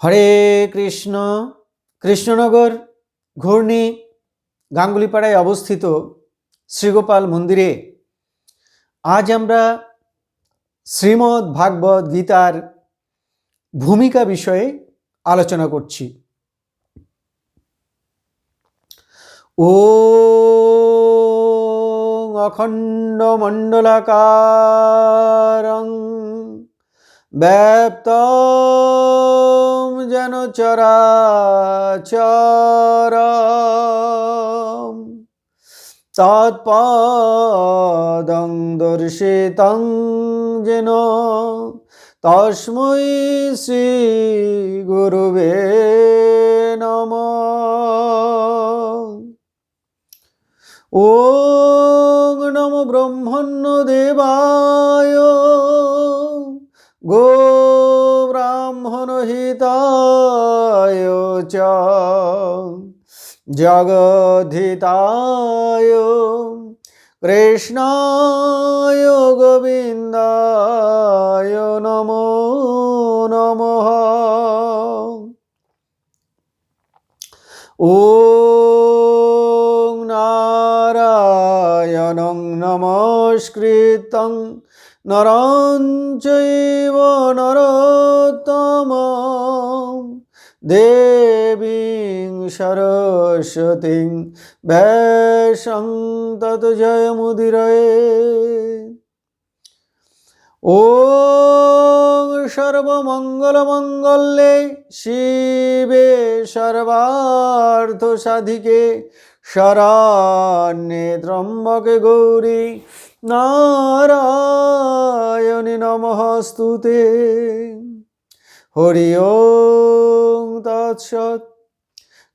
হরে কৃষ্ণ, কৃষ্ণনগর ঘূর্ণি গাঙ্গুলিপাড়ায় অবস্থিত শ্রীগোপাল মন্দিরে আজ আমরা শ্রীমদ্ ভাগবত গীতার ভূমিকা বিষয়ে আলোচনা করছি। ও অখণ্ড মণ্ডলাকারং ব্যাপ্তম যেন চরাচর তৎপদং দর্শিতং যেন তস্মৈ শ্রী গুরুবে নম। ও নম ব্রহ্মণ্য দেবায় গো ব্রাহ্মণ হিতায় চ জগদ্ধিতায় কৃষ্ণায় গোবিন্দায় নমো নম। ও নারায়ণ নমস্কৃতং নরঞ্জৈব নরতম দেবী সরস্বতী ভ্যাসং তত মুদির ও সর্বমঙ্গলমঙ্গলে শিবে সর্বার্থ সাধিকে শরণ্যে ত্রম্বকে গৌরী নারায়ণী নমস্তুতে। হরি ও তৎসৎ।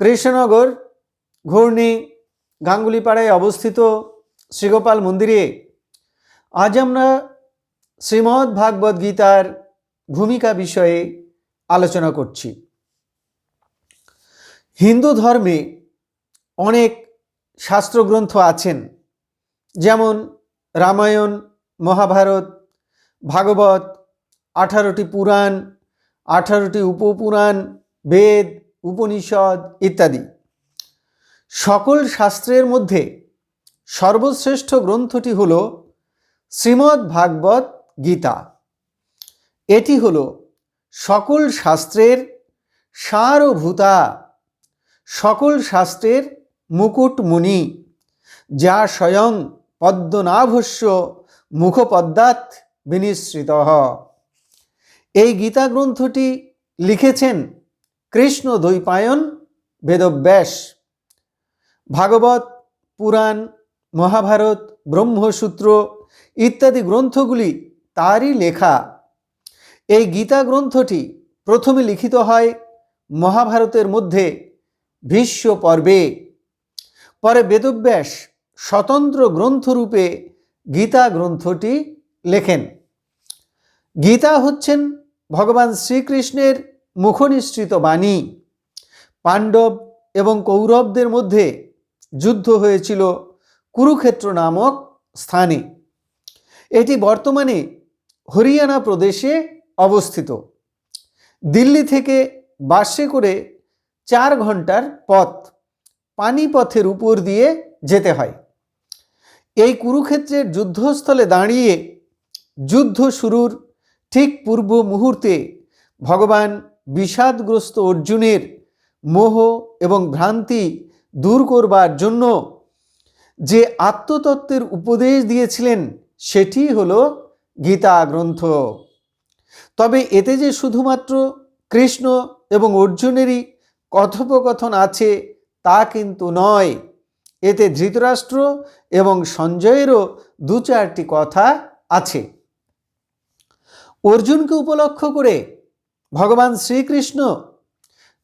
কৃষ্ণনগর ঘূর্ণি গাঙ্গুলিপাড়ায় অবস্থিত শ্রীগোপাল মন্দিরে আজ আমরা শ্রীমদ্ ভাগবত গীতার ভূমিকা বিষয়ে আলোচনা করছি। হিন্দু ধর্মে অনেক শাস্ত্রগ্রন্থ আছেন, যেমন রামায়ণ, মহাভারত, ভাগবত, আঠারোটি পুরাণ, আঠারোটি উপপুরাণ, বেদ, উপনিষদ ইত্যাদি। সকল শাস্ত্রের মধ্যে সর্বশ্রেষ্ঠ গ্রন্থটি হল শ্রীমদ্ ভাগবত গীতা। এটি হল সকল শাস্ত্রের সার সারভূতা, সকল শাস্ত্রের মুকুটমণি, যা স্বয়ং পদ্মনাভস্য মুখপদ্মাৎ বিনিশ্রিত এই গীতা গ্রন্থটি লিখেছেন কৃষ্ণ দ্বৈপায়ন বেদব্যাস। ভাগবত, পুরাণ, মহাভারত, ব্রহ্মসূত্র ইত্যাদি গ্রন্থগুলি তারই লেখা। এই গীতা গ্রন্থটি প্রথমে লিখিত হয় মহাভারতের মধ্যে ভীষ্ম পর্বে পরে বেদব্যাস স্বতন্ত্র গ্রন্থরূপে গীতা গ্রন্থটি লেখেন। গীতা হচ্ছেন ভগবান শ্রীকৃষ্ণের মুখনিসৃত বাণী। পাণ্ডব এবং কৌরবদের মধ্যে যুদ্ধ হয়েছিল কুরুক্ষেত্র নামক স্থানে। এটি বর্তমানে হরিয়ানা প্রদেশে অবস্থিত। দিল্লি থেকে বাসে করে চার ঘণ্টার পথ পানিপথের উপর দিয়ে যেতে হয়। এই কুরুক্ষেত্রের যুদ্ধস্থলে দাঁড়িয়ে যুদ্ধ শুরুর ঠিক পূর্ব মুহূর্তে ভগবান বিষাদগ্রস্ত অর্জুনের মোহ এবং ভ্রান্তি দূর করবার জন্য যে আত্মতত্ত্বের উপদেশ দিয়েছিলেন, সেটি হল গীতা গ্রন্থ তবে এতে যে শুধুমাত্র কৃষ্ণ এবং অর্জুনেরই কথোপকথন আছে, তা কিন্তু নয়। এতে ধৃতরাষ্ট্র এবং সঞ্জয়েরও দু চারটি কথা আছে। অর্জুনকে উপলক্ষ করে ভগবান শ্রীকৃষ্ণ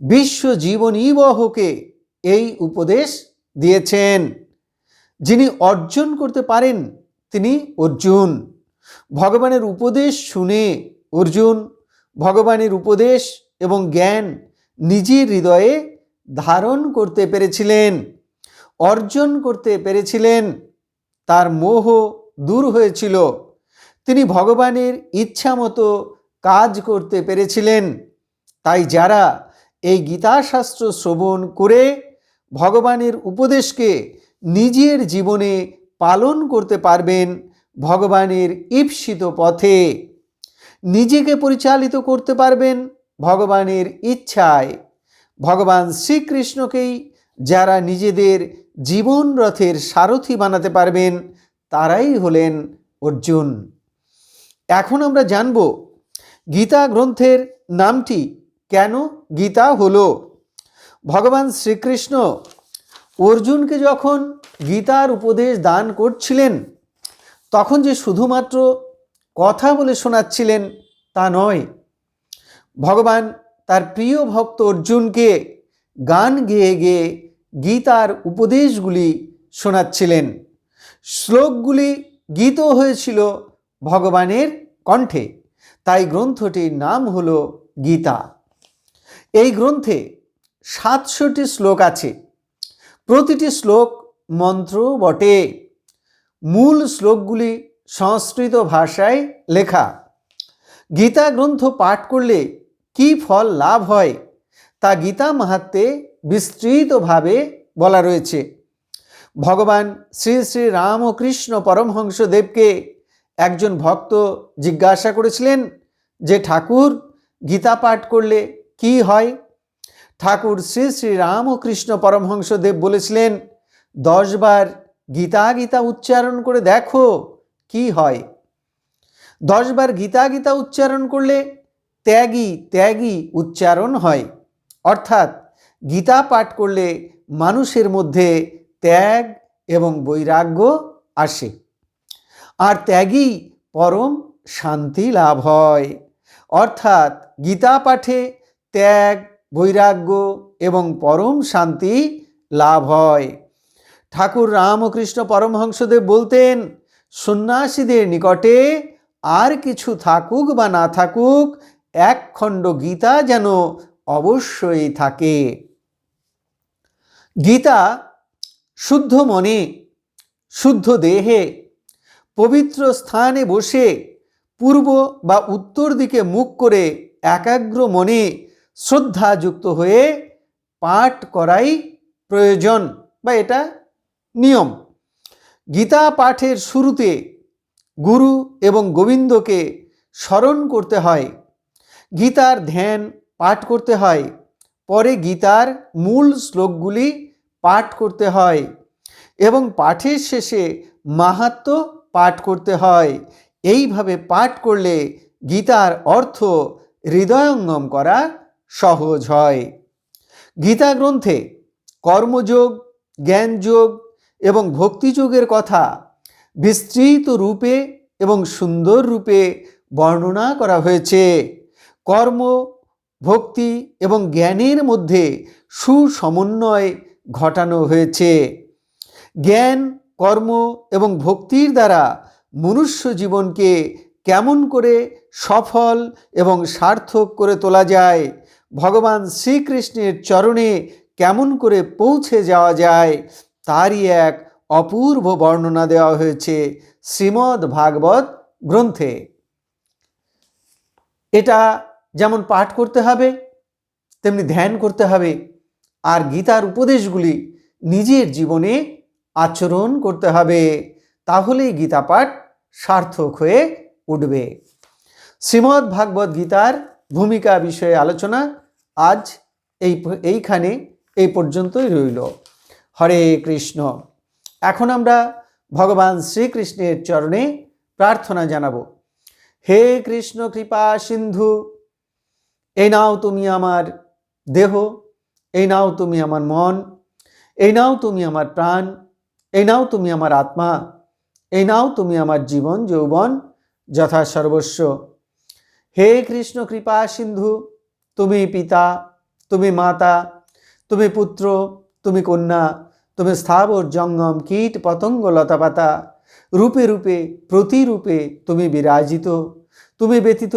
বিশ্ব জীবনীবহকে এই উপদেশ দিয়েছেন। যিনি অর্জন করতে পারেন তিনি অর্জুন। ভগবানের উপদেশ শুনে অর্জুন ভগবানের উপদেশ এবং জ্ঞান নিজের হৃদয়ে ধারণ করতে পেরেছিলেন। অর্জন করতে পেরেছিলেন। তার মোহ দূর হয়েছিল। তিনি ভগবানের ইচ্ছা মতো কাজ করতে পেরেছিলেন। তাই যারা এই গীতাশাস্ত্র শ্রবণ করে ভগবানের উপদেশকে নিজের জীবনে পালন করতে পারবেন ভগবানের ঈপ্সিত পথে। নিজেকে পরিচালিত করতে পারবেন ভগবানের ইচ্ছায়। ভগবান শ্রীকৃষ্ণকেই যারা নিজেদের জীবন রথের সারথি বানাতে পারবেন, তারাই হলেন অর্জুন। এখন আমরা জানব, গীতা গ্রন্থের নামটি কেন গীতা হলো? ভগবান শ্রীকৃষ্ণ অর্জুনকে যখন গীতার উপদেশ দান করছিলেন, তখন যে শুধুমাত্র কথা বলে শোনাচ্ছিলেন তা নয়, ভগবান তার প্রিয় ভক্ত অর্জুনকে গান গেয়ে গেয়ে গীতার উপদেশগুলি শোনাচ্ছিলেন। শ্লোকগুলি গীত হয়েছিল ভগবানের কণ্ঠে। তাই গ্রন্থটির নাম হল গীতা। এই গ্রন্থে সাতশোটি শ্লোক আছে। প্রতিটি শ্লোক মন্ত্র বটে। মূল শ্লোকগুলি সংস্কৃত ভাষায় লেখা। গীতা গ্রন্থ পাঠ করলে কি ফল লাভ হয়? তা গীতা মাহাত্মে বিস্তৃতভাবে বলা রয়েছে। ভগবান শ্রী শ্রী রামকৃষ্ণ পরমহংসদেবকে একজন ভক্ত জিজ্ঞাসা করেছিলেন যে, ঠাকুর, গীতা পাঠ করলে কি হয়? ঠাকুর শ্রী শ্রী রামকৃষ্ণ পরমহংসদেব বলেছিলেন দশবার গীতা গীতা উচ্চারণ করে দেখো কি হয়। দশবার গীতা গীতা উচ্চারণ করলে ত্যাগী ত্যাগী উচ্চারণ হয়। অর্থাৎ গীতা পাঠ করলে মানুষের মধ্যে ত্যাগ এবং বৈরাগ্য আসে। আর ত্যাগই পরম শান্তি লাভ হয়। অর্থাৎ গীতা পাঠে ত্যাগ, বৈরাগ্য এবং পরম শান্তি লাভ হয়। ঠাকুর রামকৃষ্ণ পরমহংসদেব বলতেন, সন্ন্যাসীদের নিকটে আর কিছু থাকুক বা না থাকুক এক খণ্ড গীতা যেন অবশ্যই থাকে। গীতা শুদ্ধ মনে, শুদ্ধ দেহে, পবিত্র স্থানে বসে, পূর্ব বা উত্তর দিকে মুখ করে একাগ্র মনে শ্রদ্ধাযুক্ত হয়ে পাঠ করাই প্রয়োজন বা এটা নিয়ম। গীতা পাঠের শুরুতে গুরু এবং গোবিন্দকে স্মরণ করতে হয়। গীতার ধ্যান পাঠ করতে হয়। পরে গীতার মূল শ্লোকগুলি পাঠ করতে হয় এবং পাঠের শেষে মাহাত্ম পাঠ করতে হয়। এইভাবে পাঠ করলে গীতার অর্থ হৃদয়ঙ্গম করা সহজ হয়। গীতা গ্রন্থে কর্মযোগ, জ্ঞানযোগ এবং ভক্তিযোগের কথা বিস্তৃত রূপে এবং সুন্দর রূপে বর্ণনা করা হয়েছে। কর্ম ভক্তি এবং জ্ঞানের মধ্যে সুসমন্বয় ঘটানো হয়েছে। জ্ঞান, কর্ম এবং ভক্তির দ্বারা মনুষ্য জীবনকে কেমন করে সফল এবং সার্থক করে তোলা যায়, ভগবান শ্রীকৃষ্ণের চরণে কেমন করে পৌঁছে যাওয়া যায়, তারই এক অপূর্ব বর্ণনা দেওয়া হয়েছে শ্রীমদ্ ভাগবত গ্রন্থে। এটা যেমন পাঠ করতে হবে, তেমনি ধ্যান করতে হবে। আর গীতার উপদেশগুলি নিজের জীবনে আচরণ করতে হবে। তাহলেই গীতা পাঠ সার্থক হয়ে উঠবে। শ্রীমদ্ ভাগবত গীতার ভূমিকা বিষয়ে আলোচনা আজ এই এইখানে এই পর্যন্তই রইল। হরে কৃষ্ণ। এখন আমরা ভগবান শ্রীকৃষ্ণের চরণে প্রার্থনা জানাব। হে কৃষ্ণ কৃপা সিন্ধু এই নাও তুমি আমার দেহ, এই নাও তুমি আমার মন, এই নাও তুমি আমার প্রাণ, এই নাও তুমি আমার আত্মা, এই নাও তুমি আমার জীবন, যৌবন, যথা সর্বস্ব। হে কৃষ্ণ কৃপা সিন্ধু, তুমি পিতা, তুমি মাতা, তুমি পুত্র, তুমি কন্যা, তুমি স্থাবর জঙ্গম, কীট, পতঙ্গ, লতাপাতা, রূপে রূপে, প্রতিরূপে তুমি বিরাজিত, তুমি ব্যতীত